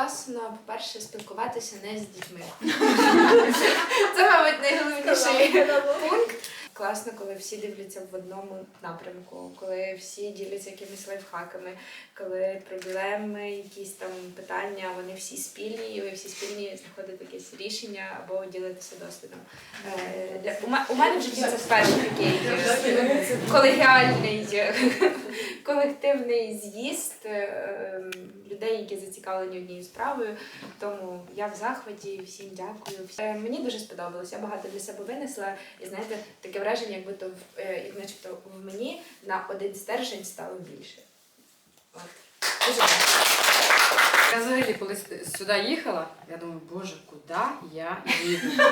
класно, по-перше, спілкуватися не з дітьми. Це, мабуть, найголовніший пункт. Класно, коли всі дивляться в одному напрямку, коли всі діляться якимись лайфхаками, коли проблеми, якісь там питання, вони всі спільні, і ви всі спільні знаходите якесь рішення або ділитеся досвідом. Е, для- у У мене в житті це вперше такий колегіальний колективний з'їзд е, ем, людей, які зацікавлені однією справою. Тому я в захваті, всім дякую. Е, Мені дуже сподобалось. Я багато для себе винесла. І знаєте, таке враження, якби то в е, начебто в мені на один стержень стало більше. От. Дуже. Я взагалі, коли сюди їхала, я думаю, боже, куди я їду?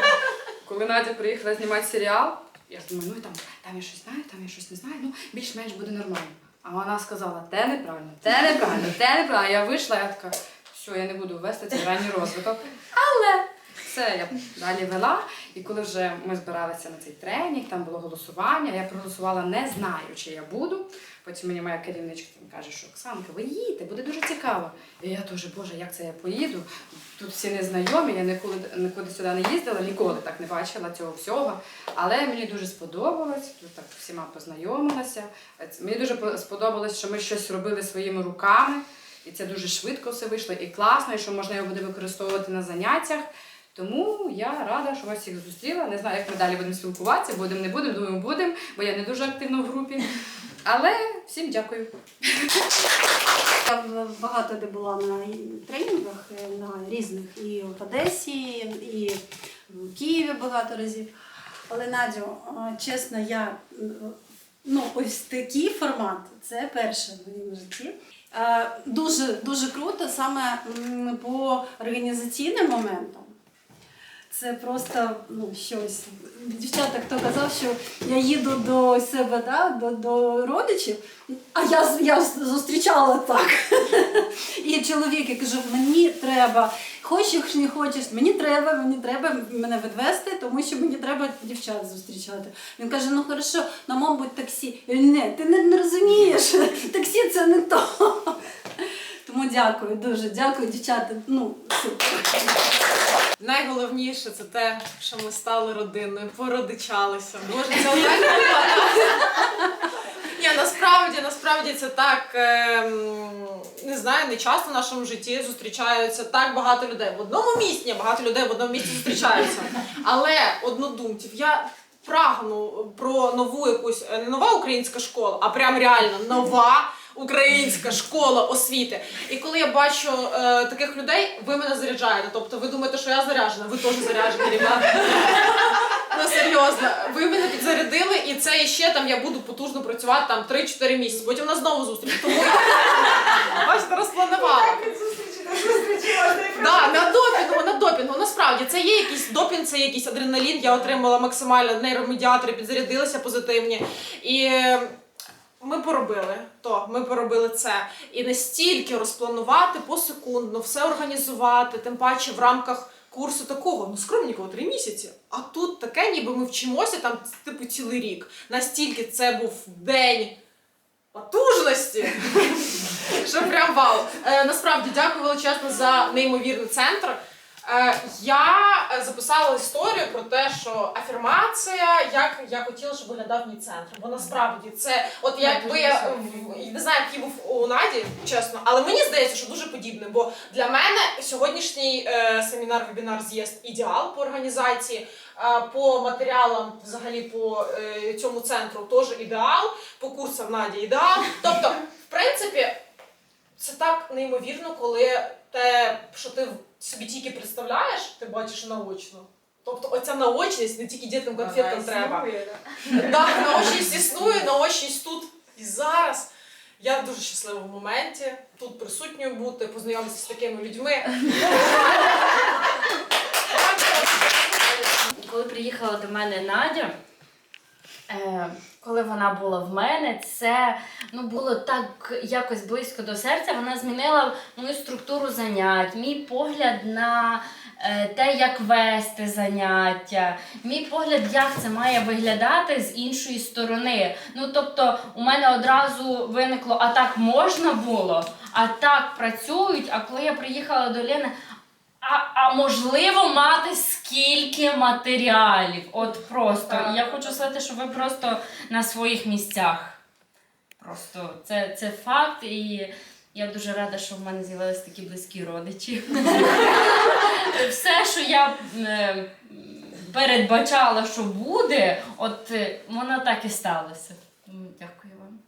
Коли Надя приїхала знімати серіал, я думаю, ну там, там я щось знаю, там я щось не знаю, ну більш-менш буде нормально. А вона сказала, те неправильно, те неправильно, те неправильно. Я вийшла, я така, що я не буду вести цей ранній розвиток. Але все, я далі вела. І коли вже ми збиралися на цей тренінг, там було голосування, я проголосувала, не знаю, чи я буду. Потім мені моя керівничка каже, що Оксанка, ви їдьте, буде дуже цікаво. І я теж, боже, як це я поїду? Тут всі незнайомі, я ніколи, нікуди сюди не їздила, ніколи так не бачила цього всього. Але мені дуже сподобалось, тут так всіма познайомилася. Мені дуже сподобалось, що ми щось робили своїми руками, і це дуже швидко все вийшло і класно, і що можна його буде використовувати на заняттях. Тому я рада, що вас всіх зустріла. Не знаю, як ми далі будемо спілкуватися, будемо, не будемо, думаю, будемо, бо я не дуже активна в групі. Але всім дякую. Я багато де була на тренінгах е, на різних і в Одесі, і в Києві багато разів. Але Надю, е, чесно, я ну, ось такий формат це перше в моєму житті. Е, Дуже дуже круто саме по організаційним моментам. Це просто ну, щось. Дівчата, хто казав, що я їду до себе, да, до, до родичів, а я, я зустрічала так. І чоловік, я кажу, мені треба, хочеш, не хочеш, мені треба, мені треба мене відвести, тому що мені треба дівчат зустрічати. Він каже: ну хорошо, на мабуть, таксі. Я говорю, не, ти не, не розумієш, таксі це не то. Тому дякую, дуже дякую, дівчата. Ну, супер. Найголовніше це те, що ми стали родиною, породичалися. Боже, це. Ні, насправді, насправді це так. ем, не знаю, не часто в нашому житті зустрічаються так багато людей. В одному місці багато людей в одному місці зустрічаються. Але однодумців, я прагну про нову якусь е, не нова українська школа, а прям реально нова. Українська школа освіти. І коли я бачу е, таких людей, ви мене заряджаєте. Тобто ви думаєте, що я заряджена, ви теж заряджені, ребята. Ну серйозно, ви мене підзарядили, і це іще там я буду потужно працювати там 3-4 місяці. Потім на знову зустріч. Тому я бачите, розпланувала. Да, на допінгу, на допінгу. Насправді це є якийсь допінг, це якийсь адреналін. Я отримала максимально нейромедіатори, підзарядилася позитивні. І ми поробили то, ми поробили це. І настільки розпланувати посекундно, все організувати, тим паче в рамках курсу такого, ну скромненького, три місяці. А тут таке, ніби ми вчимося там типу цілий рік. Настільки це був день потужності. Що прям вау. Е, насправді дякую величезно за неймовірний центр. Е, я записала історію про те, що афірмація, як я хотіла, щоб виглядав мій центр. Бо насправді це, от якби я в- не знаю, який був у Наді, чесно, але мені здається, що дуже подібне. Бо для мене сьогоднішній е, семінар, вебінар з'їзд ідеал по організації. е, По матеріалам, взагалі по е, цьому центру теж ідеал, по курсам Наді ідеал. Тобто, в принципі, це так неймовірно, коли те, що ти собі тільки представляєш, ти бачиш наочно. Тобто оця наочність не тільки діткам конфеткам треба. Да, наочність існує, наочність тут і зараз. Я дуже щаслива в моменті тут присутньою бути, познайомитися з такими людьми. Коли приїхала до мене Надя, коли вона була в мене, це ну, було так якось близько до серця. Вона змінила мою структуру занять, мій погляд на е, те, як вести заняття, мій погляд, як це має виглядати з іншої сторони. Ну тобто, у мене одразу виникло, а так можна було, а так працюють. А коли я приїхала до Лени, а, а можливо мати скільки матеріалів? От просто. Так. Я хочу сказати, що ви просто на своїх місцях. Просто це, це факт, і я дуже рада, що в мене з'явилися такі близькі родичі. Все, що я е, передбачала, що буде, от е, воно так і сталося. Тому Дякую вам.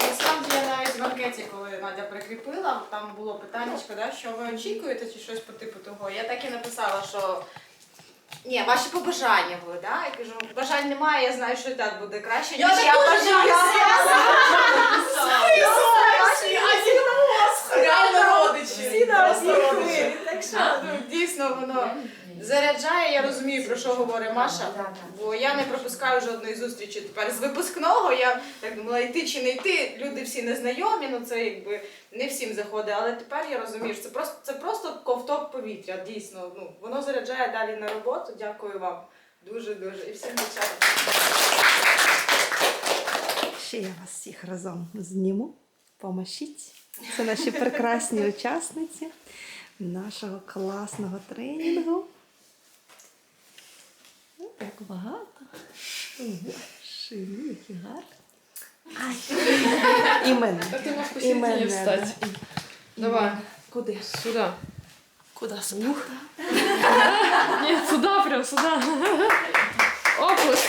Насправді я навіть в анкеті, коли Надя прикріпила, там було питання, да, що ви очікуєте чи щось по типу того. Я так і написала, що ні, ваші побажання були, да? Я кажу, бажань немає, я знаю, що і так буде краще, ніж я бажаю. Реально родичі. Всі на. Так що ну, дійсно воно заряджає, що говорить Маша. Бо я не пропускаю жодної зустрічі тепер з випускного. Я так думала, йти чи не йти. Люди всі незнайомі, ну це якби не всім заходить. Але тепер я розумію, що це просто це просто ковток повітря. Дійсно, ну воно заряджає далі на роботу. Дякую вам дуже дуже і всім дівчатам. Ще я вас всіх разом зніму. Помашіть. Це наші прекрасні учасниці нашого класного тренінгу. Як багато. Боже, які гарні. І мене. Ти можеш І встати. Давай. Куди? Сюди. Куди сюди? Ні, сюди, прям сюди. Опуск.